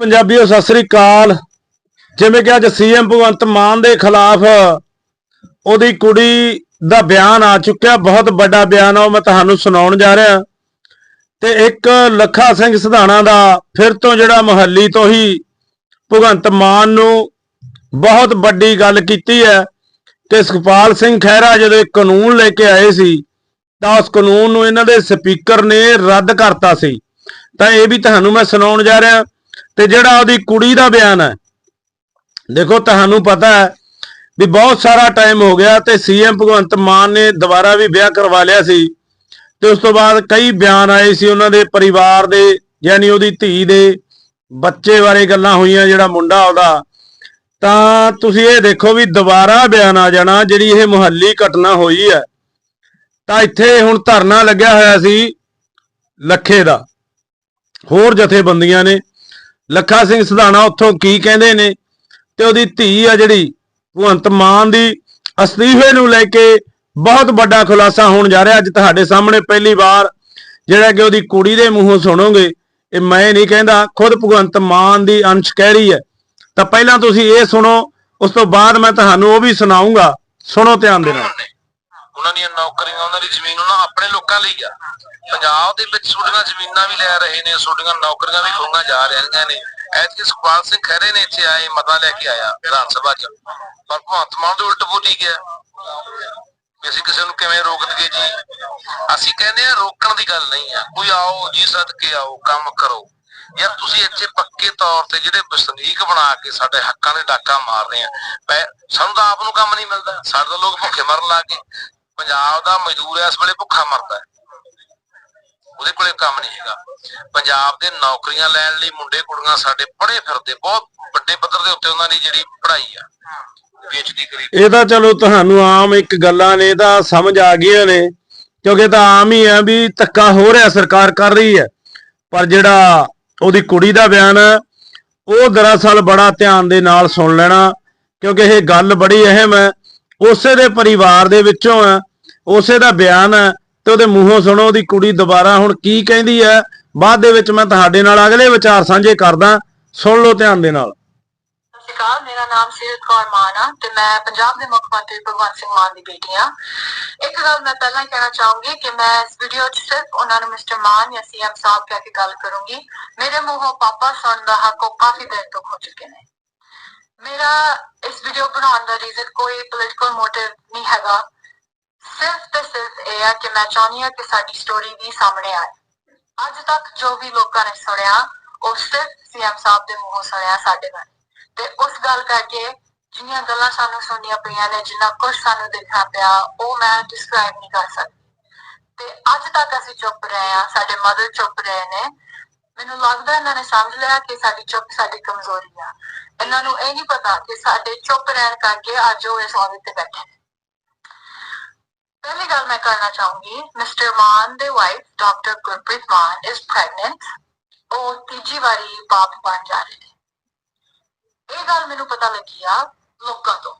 ਪੰਜਾਬੀਓ, ਸਤਿ ਸ੍ਰੀ ਅਕਾਲ। ਜਿਵੇਂ ਕਿ ਅੱਜ ਸੀਐਮ ਭਗਵੰਤ ਮਾਨ ਦੇ ਖਿਲਾਫ ਉਹਦੀ ਕੁੜੀ ਦਾ ਬਿਆਨ ਆ ਚੁੱਕਿਆ, ਬਹੁਤ ਵੱਡਾ ਬਿਆਨ ਆ, ਉਹ ਮੈਂ ਤੁਹਾਨੂੰ ਸੁਣਾਉਣ ਜਾ ਰਿਹਾ। ਤੇ ਇੱਕ ਲੱਖਾ ਸਿੰਘ ਸਿਧਾਣਾ ਦਾ ਫਿਰ ਤੋਂ ਜਿਹੜਾ ਮੁਹੱਲੀ ਤੋਂ ਹੀ ਭਗਵੰਤ ਮਾਨ ਨੂੰ ਬਹੁਤ ਵੱਡੀ ਗੱਲ ਕੀਤੀ ਹੈ ਕਿ ਸੁਖਪਾਲ ਸਿੰਘ ਖਹਿਰਾ ਜਦੋਂ ਇਹ ਕਾਨੂੰਨ ਲੈ ਕੇ ਆਏ ਸੀ, ਤਾਂ ਉਸ ਕਾਨੂੰਨ ਨੂੰ ਇਹਨਾਂ ਦੇ ਸਪੀਕਰ ਨੇ ਰੱਦ ਕਰਤਾ ਸੀ। ਤਾਂ ਇਹ ਵੀ ਤੁਹਾਨੂੰ ਮੈਂ ਸੁਣਾਉਣ ਜਾ ਰਿਹਾ। ਤੇ ਜਿਹੜਾ ਉਹਦੀ ਕੁੜੀ ਦਾ ਬਿਆਨ ਹੈ, ਦੇਖੋ ਤੁਹਾਨੂੰ ਪਤਾ ਹੈ ਵੀ ਬਹੁਤ ਸਾਰਾ ਟਾਈਮ ਹੋ ਗਿਆ ਤੇ ਸੀਐਮ ਭਗਵੰਤ ਮਾਨ ਨੇ ਦੁਬਾਰਾ ਵੀ ਵਿਆਹ ਕਰਵਾ ਲਿਆ ਸੀ ਤੇ ਉਸ ਤੋਂ ਬਾਅਦ ਕਈ ਬਿਆਨ ਆਏ ਸੀ ਉਹਨਾਂ ਦੇ ਪਰਿਵਾਰ ਦੇ, ਯਾਨੀ ਉਹਦੀ ਧੀ ਦੇ ਬੱਚੇ ਬਾਰੇ ਗੱਲਾਂ ਹੋਈਆਂ ਜਿਹੜਾ ਮੁੰਡਾ ਉਹਦਾ। ਤਾਂ ਤੁਸੀਂ ਇਹ ਦੇਖੋ ਵੀ ਦੁਬਾਰਾ ਬਿਆਨ ਆ ਜਾਣਾ ਜਿਹੜੀ ਇਹ ਮੁਹੱਲੀ ਘਟਨਾ ਹੋਈ ਹੈ। ਤਾਂ ਇੱਥੇ ਹੁਣ ਧਰਨਾ ਲੱਗਿਆ ਹੋਇਆ ਸੀ ਲੱਖੇ ਦਾ। ਹੋਰ ਜਥੇਬੰਦੀਆਂ ਨੇ ਲੱਖਾ ਸਿੰਘ ਸਿਧਾਣਾ ਉੱਥੋਂ ਕੀ ਕਹਿੰਦੇ ਨੇ? ਤੇ ਉਹਦੀ ਧੀ ਆ ਜਿਹੜੀ, ਭਗਵੰਤ ਮਾਨ ਦੀ, ਅਸਤੀਫੇ ਨੂੰ ਲੈ ਕੇ ਬਹੁਤ ਵੱਡਾ ਖੁਲਾਸਾ ਹੋਣ ਜਾ ਰਿਹਾ। ਅੱਜ ਤੁਹਾਡੇ ਸਾਹਮਣੇ ਪਹਿਲੀ ਵਾਰ ਜਿਹੜਾ ਕਿ ਉਹਦੀ ਕੁੜੀ ਦੇ ਮੂੰਹੋਂ ਸੁਣੋਗੇ, ਇਹ ਮੈਂ ਨਹੀਂ ਕਹਿੰਦਾ, ਖੁਦ ਭਗਵੰਤ ਮਾਨ ਦੀ ਅੰਸ਼ ਕਹਿ ਰਹੀ ਹੈ। ਤਾਂ ਪਹਿਲਾਂ ਤੁਸੀਂ ਇਹ ਸੁਣੋ, ਉਸ ਤੋਂ ਬਾਅਦ ਮੈਂ ਤੁਹਾਨੂੰ ਉਹ ਵੀ ਸੁਣਾਉਂਗਾ ਸੁਣੋ ਧਿਆਨ ਦੇ ਨਾਲ। ਉਹਨਾਂ ਦੀਆਂ ਨੌਕਰੀਆਂ, ਉਹਨਾਂ ਦੀ ਜ਼ਮੀਨ ਉਹਨਾਂ ਆਪਣੇ ਲੋਕਾਂ ਲਈ ਆ। ਪੰਜਾਬ ਦੇ ਵਿੱਚ ਛੋਟੀਆਂ ਜ਼ਮੀਨਾਂ ਵੀ ਲੈ ਰਹੇ ਨੇ ਛੋਟੀਆਂ ਨੌਕਰੀਆਂ ਵੀ ਖੋਈਆਂ ਜਾ ਰਹੀਆਂ ਨੇ। ਐਤਕੀ ਸੁਖਪਾਲ ਸਿੰਘ ਖਹਿਰੇ ਨੇ ਇੱਥੇ ਆਏ, ਮਤਾ ਲੈ ਕੇ ਆਇਆ ਵਿਧਾਨ ਸਭਾ 'ਚ। ਪਰ ਭਗਵੰਤ ਮਾਨ ਦੇ ਉਲਟ ਬੋਲੀ ਗਿਆ। ਅਸੀਂ ਕਿਸੇ ਨੂੰ ਕਿਵੇਂ ਰੋਕ ਦਈਏ ਜੀ? ਅਸੀਂ ਕਹਿੰਦੇ ਆ ਰੋਕਣ ਦੀ ਗੱਲ ਨਹੀਂ ਆ ਕੋਈ ਆਓ ਜੀ ਸਦਕੇ ਆਓ, ਕੰਮ ਕਰੋ। ਯਾਰ ਤੁਸੀਂ ਇੱਥੇ ਪੱਕੇ ਤੌਰ ਤੇ ਜਿਹੜੇ ਵਸਨੀਕ ਬਣਾ ਕੇ ਸਾਡੇ ਹੱਕਾਂ ਦੇ ਡਾਕਾ ਮਾਰ ਰਹੇ ਆ ਸਾਨੂੰ ਤਾਂ ਆਪ ਨੂੰ ਕੰਮ ਨਹੀਂ ਮਿਲਦਾ। ਸਾਡੇ ਤਾਂ ਲੋਕ ਭੁੱਖੇ ਮਰਨ ਲੱਗ ਗਏ। ਪੰਜਾਬ ਦਾ ਮਜ਼ਦੂਰ ਇਸ ਵੇਲੇ ਭੁੱਖਾ ਮਰਦਾ ਹੈ। ਉਹਦੇ ਕੋਲੇ ਕੰਮ ਨਹੀਂ ਹੈਗਾ। ਪੰਜਾਬ ਦੇ ਨੌਕਰੀਆਂ ਲੈਣ ਲਈ ਮੁੰਡੇ ਕੁੜੀਆਂ ਸਾਡੇ ਪੜ੍ਹੇ ਫਿਰਦੇ, ਬਹੁਤ ਵੱਡੇ ਪੱਧਰ ਦੇ ਉੱਤੇ ਉਹਨਾਂ ਦੀ ਜਿਹੜੀ ਪੜ੍ਹਾਈ ਆ ਪੀਐਚਡੀ ਕਰੀ ਇਹ ਚਲੋ ਤੁਹਾਨੂੰ ਆਮ ਇੱਕ ਗੱਲਾਂ ਨੇ ਤਾਂ ਸਮਝ ਆ ਗਈਆਂ ਨੇ, ਕਿਉਂਕਿ ਇਹ ਤਾਂ ਆਮ ਹੀ ਆ ਵੀ ਧੱਕਾ ਹੋ ਰਿਹਾ, ਸਰਕਾਰ ਕਰ ਰਹੀ ਹੈ। ਪਰ ਜਿਹੜਾ ਉਹਦੀ ਕੁੜੀ ਦਾ ਬਿਆਨ ਉਹ ਦਰਅਸਲ ਬੜਾ ਧਿਆਨ ਦੇ ਨਾਲ ਸੁਣ ਲੈਣਾ, ਕਿਉਂਕਿ ਇਹ ਗੱਲ ਬੜੀ ਅਹਿਮ ਹੈ। ਉਸੇ ਦੇ ਪਰਿਵਾਰ ਦੇ ਵਿੱਚੋਂ ਹੈ ਉਸੇ ਦਾ ਬਿਆਨ ਹੈ ਤੇ ਉਹਦੇ ਮੂੰਹੋਂ ਸੁਣੋ, ਉਹਦੀ ਕੁੜੀ ਦੁਬਾਰਾ ਹੁਣ ਕੀ ਕਹਿੰਦੀ ਹੈ? ਬਾਅਦ ਦੇ ਵਿੱਚ ਮੈਂ ਤੁਹਾਡੇ ਨਾਲ ਅਗਲੇ ਵਿਚਾਰ ਸਾਂਝੇ ਕਰਦਾ। ਸੁਣ ਲਓ ਧਿਆਨ ਦੇ ਨਾਲ। ਸਤਿ ਮੇਰਾ ਨਾਮ ਸੀਰਤ ਕੌਰ ਮਾਨ ਆ ਤੇ ਮੈਂ ਪੰਜਾਬ ਦੇ ਮੁੱਖ ਮੰਤਰੀ ਭਗਵੰਤ ਸਿੰਘ ਮਾਨ ਦੀ ਬੇਟੀ ਆ। ਇੱਕ ਗੱਲ ਮੈਂ ਪਹਿਲਾਂ ਕਹਿਣਾ ਚਾਹੂੰਗੀ ਕਿ ਮੈਂ ਇਸ ਵੀਡੀਓ 'ਚ ਸਿਰਫ ਉਹਨਾਂ ਨੂੰ ਮਿਸਟਰ ਮਾਨ ਜਾਂ ਸੀਐਮ ਸਾਹਿਬ ਕਹਿ ਕੇ ਗੱਲ ਕਰੂੰਗੀ। ਮੇਰੇ ਮੂੰਹੋਂ ਪਾਪਾ ਸੁਣਨ ਦਾ ਹੱਕ ਉਹ ਕਾਫੀ ਦੇਰ ਤੋਂ ਖੋ ਚੁੱਕੇ ਨੇ। ਮੇਰਾ ਇਸ ਵੀਡੀਓ ਬਣਾਉਣ ਦਾ ਰੀਜ਼ਨ ਕੋਈ ਪੋਲਿਟੀਕਲ ਮੋਟਿਵ ਨਹੀਂ ਹੈਗਾ। ਸਿਰਫ ਤੇ ਸਿਰਫ ਇਹ ਆ ਕਿ ਮੈਂ ਚਾਹੁੰਦੀ ਹਾਂ ਕਿ ਸਾਡੀ ਸਟੋਰੀ ਵੀ ਸਾਹਮਣੇ ਆਏ ਅੱਜ ਤੱਕ ਜੋ ਵੀ ਲੋਕਾਂ ਨੇ ਸੁਣਿਆ ਉਹ ਸਿਰਫ ਸੀਐਮ ਸਾਹਿਬ ਦੇ ਮੂੰਹੋਂ ਸੁਣਿਆ ਸਾਡੇ ਬਾਰੇ ਤੇ ਉਸ ਗੱਲ ਕਰਕੇ ਜਿੰਨੀਆਂ ਗੱਲਾਂ ਸਾਨੂੰ ਸੁਣਨੀਆਂ ਪਈਆਂ ਨੇ ਜਿੰਨਾ ਕੁਝ ਸਾਨੂੰ ਦੇਖਣਾ ਪਿਆ ਉਹ ਮੈਂ ਡਿਸਕ੍ਰਾਈਬ ਨਹੀਂ ਕਰ ਸਕਦੀ ਤੇ ਅੱਜ ਤੱਕ ਅਸੀਂ ਚੁੱਪ ਰਹੇ ਆ ਸਾਡੇ ਮਦਰ ਚੁੱਪ ਰਹੇ ਨੇ ਮੈਨੂੰ ਲੱਗਦਾ ਇਹਨਾਂ ਨੇ ਸਮਝ ਲਿਆ ਕਿ ਸਾਡੀ ਚੁੱਪ ਸਾਡੀ ਕਮਜ਼ੋਰੀ ਆ ਇਹਨਾਂ ਨੂੰ ਇਹ ਨਹੀਂ ਪਤਾ ਕਿ ਸਾਡੇ ਚੁੱਪ ਰਹਿਣ ਕਰਕੇ ਅੱਜ ਉਹ ਇਸ ਅਹੁਦੇ ਤੇ ਬੈਠੇ ਨੇ ਪਹਿਲੀ ਗੱਲ ਮੈਂ ਕਰਨਾ ਚਾਹੂੰਗੀ ਮਿਸਟਰ ਮਾਨ ਦੇ ਵਾਈਫ ਡਾਕਟਰ ਗੁਰਪ੍ਰੀਤ ਮਾਨ ਇਸ ਪ੍ਰੈਗਨੈਂਟ ਉਹ ਤੀਜੀ ਵਾਰੀ ਬਾਪ ਬਣ ਜਾ ਰਹੇ ਨੇ। ਇਹ ਗੱਲ ਮੈਨੂੰ ਪਤਾ ਲੱਗੀ ਆ ਲੋਕਾਂ ਤੋਂ।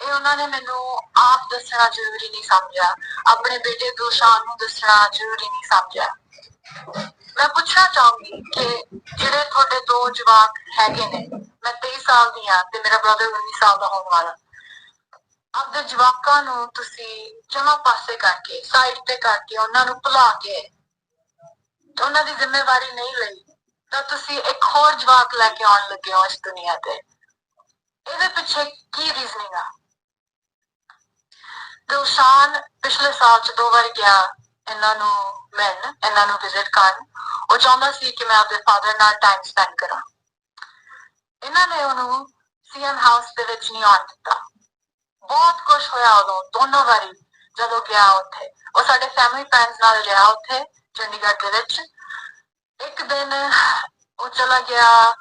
ਇਹ ਉਹਨਾਂ ਨੇ ਮੈਨੂੰ ਆਪ ਦੱਸਣਾ ਜ਼ਰੂਰੀ ਨਹੀਂ ਸਮਝਿਆ, ਆਪਣੇ ਬੇਟੇ ਦੁਸ਼ਾਨ ਨੂੰ ਦੱਸਣਾ ਜ਼ਰੂਰੀ ਨਹੀਂ ਸਮਝਿਆ। ਮੈਂ ਪੁੱਛਣਾ ਚਾਹੂੰਗੀ ਕਿ ਜਿਹੜੇ ਤੁਹਾਡੇ ਦੋ ਜਵਾਕ ਹੈਗੇ ਨੇ, ਮੈਂ 23 ਸਾਲ ਦੀ ਆ ਤੇ ਮੇਰਾ ਬ੍ਰਦਰ 19 ਸਾਲ ਦਾ ਹੋਣ ਵਾਲਾ। ਆਪਦੇ ਜਵਾਕਾਂ ਨੂੰ ਤੁਸੀਂ ਜਮਾ ਪਾਸੇ ਕਰਕੇ ਸਾਈਡ ਤੇ ਕਰਕੇ ਉਹਨਾਂ ਨੂੰ ਭੁਲਾ ਕੇ ਉਹਨਾਂ ਦੀ ਜ਼ਿੰਮੇਵਾਰੀ ਨਹੀਂ ਲਈ, ਤਾਂ ਤੁਸੀਂ ਇੱਕ ਹੋਰ ਜਵਾਕ ਲੈ ਕੇ ਆਉਣ ਲੱਗੇ ਹੋ ਇਸ ਦੁਨੀਆ ਤੇ। ਇਹਦੇ ਪਿੱਛੇ ਕੀ ਰੀਜ਼ਨਿੰਗ ਆ? ਦਿਲਸ਼ਾਨ ਪਿਛਲੇ ਸਾਲ ਚ ਦੋ ਵਾਰ ਗਿਆ ਇਹਨਾਂ ਨੂੰ ਮਿਲਣ, ਇਹਨਾਂ ਨੂੰ ਵਿਜ਼ਿਟ ਕਰਨ। ਉਹ ਚਾਹੁੰਦਾ ਸੀ ਕਿ ਮੈਂ ਆਪਣੇ ਫਾਦਰ ਨਾਲ ਟਾਈਮ ਸਪੈਂਡ ਕਰਾਂ। ਇਹਨਾਂ ਨੇ ਉਹਨੂੰ ਸੀਐਮ ਹਾਊਸ ਦੇ ਵਿੱਚ ਨਹੀਂ ਆਉਣ ਦਿੱਤਾ। ਬਹੁਤ ਕੁਝ ਹੋਇਆ ਉਦੋਂ, ਦੋਨੋਂ ਵਾਰੀ ਜਦੋਂ ਗਿਆ ਉੱਥੇ। ਉਹ ਸਾਡੇ ਫੈਮਿਲੀ ਫਰੈਂਡਸ ਨਾਲ ਰਿਹਾ ਉੱਥੇ, ਚੰਡੀਗੜ੍ਹ ਦੇ ਵਿੱਚ। ਇੱਕ ਦਿਨ ਉਹ ਚਲਾ ਗਿਆ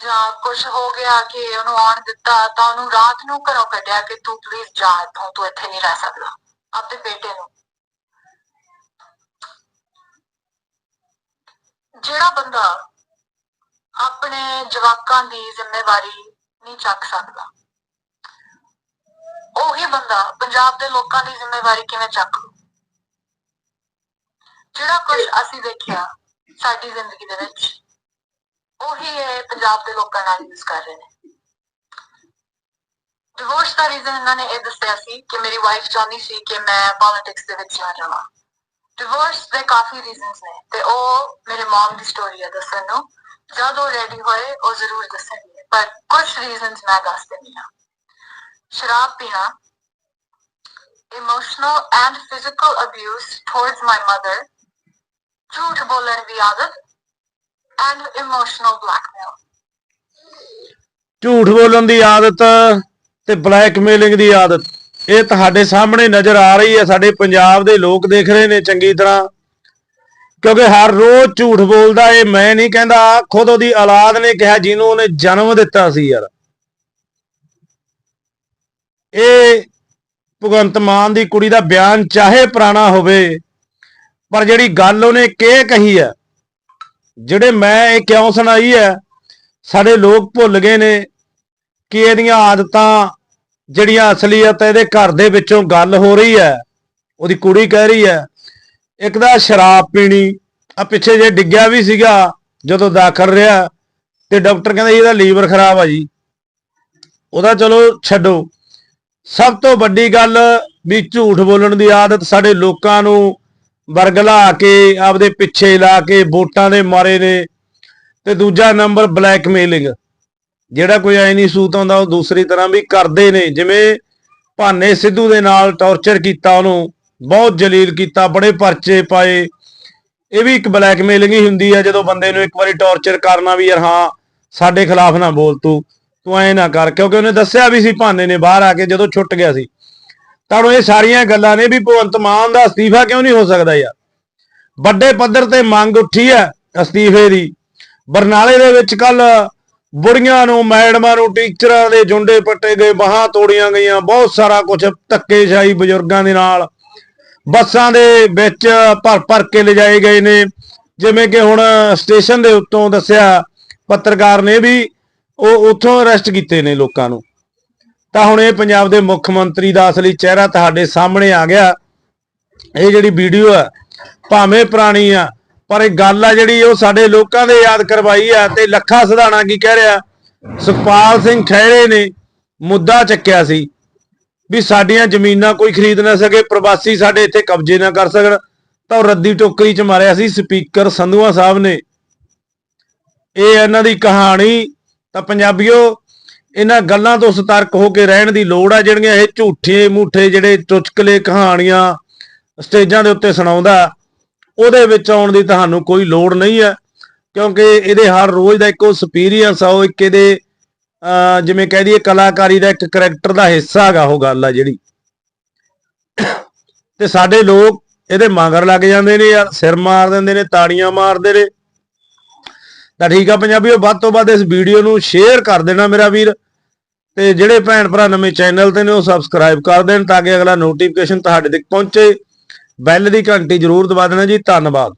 ਜਾਂ ਕੁਝ ਹੋ ਗਿਆ ਕਿ ਉਹਨੂੰ ਆਉਣ ਦਿੱਤਾ, ਤਾਂ ਉਹਨੂੰ ਰਾਤ ਨੂੰ ਘਰੋਂ ਕੱਢਿਆ ਕਿ ਤੂੰ ਪਲੀਜ਼ ਜਾ ਇੱਥੋਂ, ਤੂੰ ਇੱਥੇ ਨਹੀਂ ਰਹਿ ਸਕਦਾ, ਆਪਣੇ ਬੇਟੇ ਨੂੰ। ਜਿਹੜਾ ਬੰਦਾ ਆਪਣੇ ਜਵਾਕਾਂ ਦੀ ਜ਼ਿੰਮੇਵਾਰੀ ਨਹੀਂ ਚੱਕ ਸਕਦਾ। ਉਹੀ ਬੰਦਾ ਪੰਜਾਬ ਦੇ ਲੋਕਾਂ ਦੀ ਜ਼ਿੰਮੇਵਾਰੀ ਕਿਵੇਂ ਚੱਕ ਲੂ ਜਿਹੜਾ ਕੁਝ ਅਸੀਂ ਦੇਖਿਆ ਸਾਡੀ ਜ਼ਿੰਦਗੀ ਦੇ ਵਿੱਚ, ਉਹੀ ਇਹ ਪੰਜਾਬ ਦੇ ਲੋਕਾਂ ਨਾਲ ਯੂਜ਼ ਕਰ ਰਹੇ ਨੇ। ਡਿਵੋਰਸ ਦਾ ਰੀਜ਼ਨ ਇਹਨਾਂ ਨੇ ਇਹ ਦੱਸਿਆ ਸੀ ਕਿ ਮੇਰੀ ਵਾਈਫ ਚਾਹੁੰਦੀ ਸੀ ਕਿ ਮੈਂ ਪੋਲਿਟਿਕਸ ਦੇ ਵਿੱਚ ਨਾ ਜਾਵਾਂ। ਡਿਵੋਰਸ ਦੇ ਕਾਫੀ ਰੀਜ਼ਨਸ ਨੇ ਤੇ ਉਹ ਮੇਰੇ ਮਮ ਦੀ ਸਟੋਰੀ ਹੈ ਦੱਸਣ ਨੂੰ। ਜਦ ਉਹ ਰੈਡੀ ਹੋਏ, ਉਹ ਜ਼ਰੂਰ ਦੱਸਣਗੇ। ਪਰ ਕੁਝ ਰੀਜ਼ਨਸ ਮੈਂ ਦੱਸ ਦਿੰਦੀ ਹਾਂ। ਸ਼ਰਾਬ ਪੀਣਾ emotional and physical abuse towards my mother, ਝੂਠ ਬੋਲਣ ਦੀ ਆਦਤ, and emotional blackmail. ਝੂਠ ਬੋਲਣ ਦੀ ਆਦਤ ਤੇ ਬਲੈਕਮੇਲਿੰਗ ਦੀ ਆਦਤ ਇਹ ਤੁਹਾਡੇ ਸਾਹਮਣੇ ਨਜ਼ਰ ਆ ਰਹੀ ਹੈ ਸਾਡੇ ਪੰਜਾਬ ਦੇ ਲੋਕ ਦੇਖ ਰਹੇ ਨੇ ਚੰਗੀ ਤਰ੍ਹਾਂ ਕਿਉਂਕਿ ਹਰ ਰੋਜ਼ ਝੂਠ ਬੋਲਦਾ ਇਹ ਮੈਂ ਨਹੀਂ ਕਹਿੰਦਾ ਖੁਦ ਉਹਦੀ ਔਲਾਦ ਨੇ ਕਿਹਾ ਜਿਹਨੂੰ ਉਹਨੇ ਜਨਮ ਦਿੱਤਾ ਸੀ ਯਾਰ ਇਹ ਭਗਵੰਤ ਮਾਨ ਦੀ ਕੁੜੀ ਦਾ ਬਿਆਨ ਚਾਹੇ ਪੁਰਾਣਾ ਹੋਵੇ, ਪਰ ਜਿਹੜੀ ਗੱਲ ਉਹਨੇ ਕਿਹ ਕਹੀ ਹੈ, ਜਿਹੜੇ ਮੈਂ ਇਹ ਕਿਉਂ ਸੁਣਾਈ ਹੈ, ਸਾਡੇ ਲੋਕ ਭੁੱਲ ਗਏ ਨੇ ਕਿ ਇਹਦੀਆਂ ਆਦਤਾਂ, ਜਿਹੜੀਆਂ ਅਸਲੀਅਤ ਇਹਦੇ ਘਰ ਦੇ ਵਿੱਚੋਂ ਗੱਲ ਹੋ ਰਹੀ ਹੈ, ਉਹਦੀ ਕੁੜੀ ਕਹਿ ਰਹੀ ਹੈ, ਇੱਕ ਦਾ ਸ਼ਰਾਬ ਪੀਣੀ ਆ ਪਿੱਛੇ ਜੇ ਡਿੱਗਿਆ ਵੀ ਸੀਗਾ, ਜਦੋਂ ਦਾਖਲ ਰਿਹਾ, ਤੇ ਡਾਕਟਰ ਕਹਿੰਦਾ ਇਹਦਾ ਲੀਵਰ ਖਰਾਬ ਆ ਜੀ। ਉਹਦਾ ਚਲੋ ਛੱਡੋ। ਸਭ ਤੋਂ ਵੱਡੀ ਗੱਲ ਵੀ ਝੂਠ ਬੋਲਣ ਦੀ ਆਦਤ ਸਾਡੇ ਲੋਕਾਂ ਨੂੰ ਵਰਗਲਾ ਕੇ, ਆਪਦੇ ਪਿੱਛੇ ਲਾ ਕੇ, ਵੋਟਾਂ ਦੇ ਮਾਰੇ ਨੇ। ਤੇ ਦੂਜਾ ਨੰਬਰ ਬਲੈਕਮੇਲਿੰਗ। ਜਿਹੜਾ ਕੋਈ ਐ ਨਹੀਂ ਸੂਤ ਆਉਂਦਾ, ਉਹ ਦੂਸਰੀ ਤਰ੍ਹਾਂ ਵੀ ਕਰਦੇ ਨੇ। ਜਿਵੇਂ ਭਾਨੇ ਸਿੱਧੂ ਦੇ ਨਾਲ ਟੌਰਚਰ ਕੀਤਾ ਉਹਨੂੰ, ਬਹੁਤ ਜਲੀਲ ਕੀਤਾ, ਬੜੇ ਪਰਚੇ ਪਾਏ। ਇਹ ਵੀ ਇੱਕ ਬਲੈਕਮੇਲਿੰਗ ਹੀ ਹੁੰਦੀ ਹੈ ਜਦੋਂ ਬੰਦੇ ਨੂੰ ਇੱਕ ਵਾਰੀ ਟੌਰਚਰ ਕਰਨਾ ਵੀ ਯਾਰ ਹਾਂ, ਸਾਡੇ ਖਿਲਾਫ ਨਾ ਬੋਲ ਤੂੰ। ਤੂੰ ਐ ਨਾ ਕਰ, ਕਿਉਂਕਿ ਉਹਨੇ ਦੱਸਿਆ ਵੀ ਸੀ ਭਾਨੇ ਨੇ ਬਾਹਰ ਆ ਕੇ ਜਦੋਂ ਛੁੱਟ ਗਿਆ ਸੀ। ਤੁਹਾਨੂੰ ਇਹ ਸਾਰੀਆਂ ਗੱਲਾਂ ਨੇ ਵੀ ਭਗਵੰਤ ਮਾਨ ਦਾ ਅਸਤੀਫਾ ਕਿਉਂ ਨਹੀਂ ਹੋ ਸਕਦਾ ਯਾਰ? ਵੱਡੇ ਪੱਧਰ ਤੇ ਮੰਗ ਉੱਠੀ ਹੈ ਅਸਤੀਫੇ ਦੀ। ਬਰਨਾਲੇ ਦੇ ਵਿੱਚ ਕੱਲ ਬੁੜੀਆਂ ਨੂੰ ਮੈਡਮਾਂ ਨੂੰ ਟੀਚਰਾਂ ਦੇ ਜੁੰਡੇ ਪੱਟੇ ਗਏ, ਬਾਹਾਂ ਤੋੜੀਆਂ ਗਈਆਂ, ਬਹੁਤ ਸਾਰਾ ਕੁਝ ਧੱਕੇਸ਼ਾਹੀ ਬਜ਼ੁਰਗਾਂ ਦੇ ਨਾਲ। ਬੱਸਾਂ ਦੇ ਵਿੱਚ ਭਰ ਭਰ ਕੇ ਲਿਜਾਏ ਗਏ ਨੇ। ਜਿਵੇਂ ਕਿ ਹੁਣ ਸਟੇਸ਼ਨ ਦੇ ਉੱਤੋਂ ਦੱਸਿਆ ਪੱਤਰਕਾਰ ਨੇ ਵੀ ਉਹ ਉੱਥੋਂ ਅਰੈਸਟ ਕੀਤੇ ਨੇ ਲੋਕਾਂ ਨੂੰ। ਤਾਂ ਹੁਣ ਇਹ ਪੰਜਾਬ ਦੇ ਮੁੱਖ ਮੰਤਰੀ ਦਾ ਅਸਲੀ ਚਿਹਰਾ ਤੁਹਾਡੇ ਸਾਹਮਣੇ ਆ ਗਿਆ। ਇਹ ਜਿਹੜੀ ਵੀਡੀਓ ਆ, ਭਾਵੇਂ ਪੁਰਾਣੀ ਆ, ਪਰ ਇਹ ਗੱਲ ਆ ਜਿਹੜੀ ਉਹ ਸਾਡੇ ਲੋਕਾਂ ਦੇ ਯਾਦ ਕਰਵਾਈ ਆ ਤੇ ਲੱਖਾ ਸਿਧਾਣਾ ਕੀ ਕਹਿ ਰਿਹਾ, ਸੁਖਪਾਲ ਸਿੰਘ ਖਹਿਰੇ ਨੇ ਮੁੱਦਾ ਚੱਕਿਆ ਸੀ ਵੀ ਸਾਡੀਆਂ ਜ਼ਮੀਨਾਂ ਕੋਈ ਖਰੀਦ ਨਾ ਸਕੇ, ਪ੍ਰਵਾਸੀ ਸਾਡੇ ਇੱਥੇ ਕਬਜ਼ੇ ਨਾ ਕਰ ਸਕਣ। ਤਾਂ ਉਹ ਰੱਦੀ ਟੋਕਰੀ ਚ ਮਾਰਿਆ ਸੀ, ਸਪੀਕਰ ਸੰਧੂਆ ਸਾਹਿਬ ਨੇ। ਇਹ ਇਹਨਾਂ ਦੀ ਕਹਾਣੀ ਤਾਂ ਪੰਜਾਬੀਓ, ਇਹਨਾਂ ਗੱਲਾਂ ਤੋਂ ਸਤਰਕ ਹੋ ਕੇ ਰਹਿਣ ਦੀ ਲੋੜ ਆ, ਜਿਹੜੀਆਂ ਇਹ ਝੂਠੇ ਮੂਠੇ ਜਿਹੜੇ ਚੁਟਕਲੇ ਕਹਾਣੀਆਂ ਸਟੇਜਾਂ ਦੇ ਉੱਤੇ ਸੁਣਾਉਂਦਾ, ਉਹਦੇ ਵਿੱਚ ਆਉਣ ਦੀ ਤੁਹਾਨੂੰ ਕੋਈ ਲੋੜ ਨਹੀਂ ਹੈ ਕਿਉਂਕਿ ਇਹਦੇ ਹਰ ਰੋਜ਼ ਦਾ ਇੱਕੋ ਐਕਸਪੀਰੀਅੰਸ ਆ, ਉਹ ਇੱਕ ਇਹਦੇ, ਅਹ, ਜਿਵੇਂ ਕਹਿ ਦਈਏ ਕਲਾਕਾਰੀ ਦਾ ਇੱਕ ਕਰੈਕਟਰ ਦਾ ਹਿੱਸਾ ਹੈਗਾ ਉਹ ਗੱਲ ਆ ਜਿਹੜੀ। ਤੇ ਸਾਡੇ ਲੋਕ ਇਹਦੇ ਮਗਰ ਲੱਗ ਜਾਂਦੇ ਨੇ ਯਾਰ, ਸਿਰ ਮਾਰ ਦਿੰਦੇ ਨੇ, ਤਾੜੀਆਂ ਮਾਰਦੇ ਨੇ ਤਾਂ ਠੀਕ ਆ ਪੰਜਾਬੀਓ, ਵੱਧ ਤੋਂ ਵੱਧ ਇਸ ਵੀਡੀਓ ਨੂੰ ਸ਼ੇਅਰ ਕਰ ਦੇਣਾ ਮੇਰਾ ਵੀਰ ਤੇ ਜਿਹੜੇ ਭੈਣ ਭਰਾ ਨਵੇਂ ਚੈਨਲ ਤੇ ਨੇ ਉਹ ਸਬਸਕ੍ਰਾਈਬ ਕਰ ਦੇਣ ਤਾਂ ਕਿ ਅਗਲਾ ਨੋਟੀਫਿਕੇਸ਼ਨ ਤੁਹਾਡੇ ਤੱਕ ਪਹੁੰਚੇ। ਬੈਲ ਦੀ ਘੰਟੀ ਜ਼ਰੂਰ ਦਬਾ ਦੇਣਾ ਜੀ, ਧੰਨਵਾਦ।